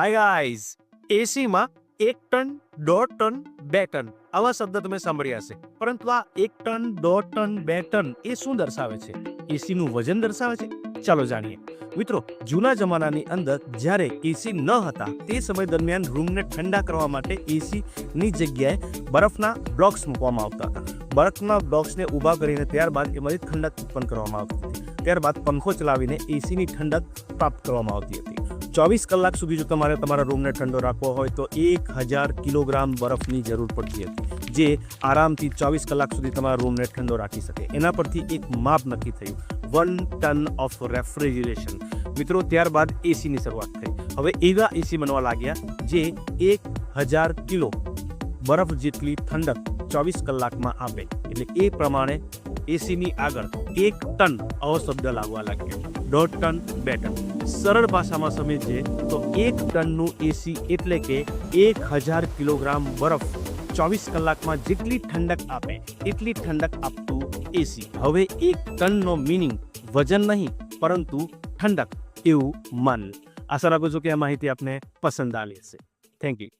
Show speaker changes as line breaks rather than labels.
Hi guys એસીમાં એક ton, દોઢ ટન, બે ટન. આવા શબ્દ તમે સાંભળ્યા હશે. પરંતુ આ એક ટન, દોઢ ટન, બે ટન એ શું દર્શાવે છે? એસીનું વજન દર્શાવે છે? ચાલો જાણીએ. મિત્રો, જૂના જમાનાની અંદર જ્યારે એસી ન હતા, તે સમય દરમિયાન રૂમને ઠંડા કરવા માટે એસીની જગ્યાએ બરફના બ્લોક્સ મૂકવામાં આવતા હતા. બરફના બ્લોક્સને ઊભા કરીને ત્યારબાદ એમાંથી ઠંડક ઉત્પન્ન કરવામાં આવતી હતી. ત્યારબાદ પંખો ચલાવીને એસીની ઠંડક પ્રાપ્ત કરવામાં આવતી હતી. ચોવીસ કલાક સુધી જો તમારે તમારા રૂમને ઠંડો રાખવો હોય તો એક હજાર કિલોગ્રામ બરફની જરૂર પડતી હતી, જે આરામથી ચોવીસ કલાક સુધી તમારા રૂમને ઠંડો રાખી શકે. એના પરથી એક માપ નક્કી થયું. વન ટન ઓફ રેફ્રિજરેશન મિત્રો, ત્યારબાદ એસીની શરૂઆત થઈ. હવે એવા એસી બનવા લાગ્યા જે એક હજાર કિલો બરફ જેટલી ઠંડક ચોવીસ કલાકમાં આપે. એટલે એ પ્રમાણે એસીની આગળ એક ટન આવો શબ્દ લાગવા લાગ્યો. દોઢ ટન, બે ટન. સરળ ભાષામાં સમજીએ તો એક ટનનું એસી એટલે કે એક હજાર કિલોગ્રામ બરફ ચોવીસ કલાકમાં જેટલી ઠંડક આપે, એટલી ઠંડક આપતું એસી. હવે એક ટનનો મિનિંગ વજન નહીં, પરંતુ ઠંડક એવું માન. આશા રાખું છું કે આ માહિતી આપને પસંદ આવી હશે. Thank you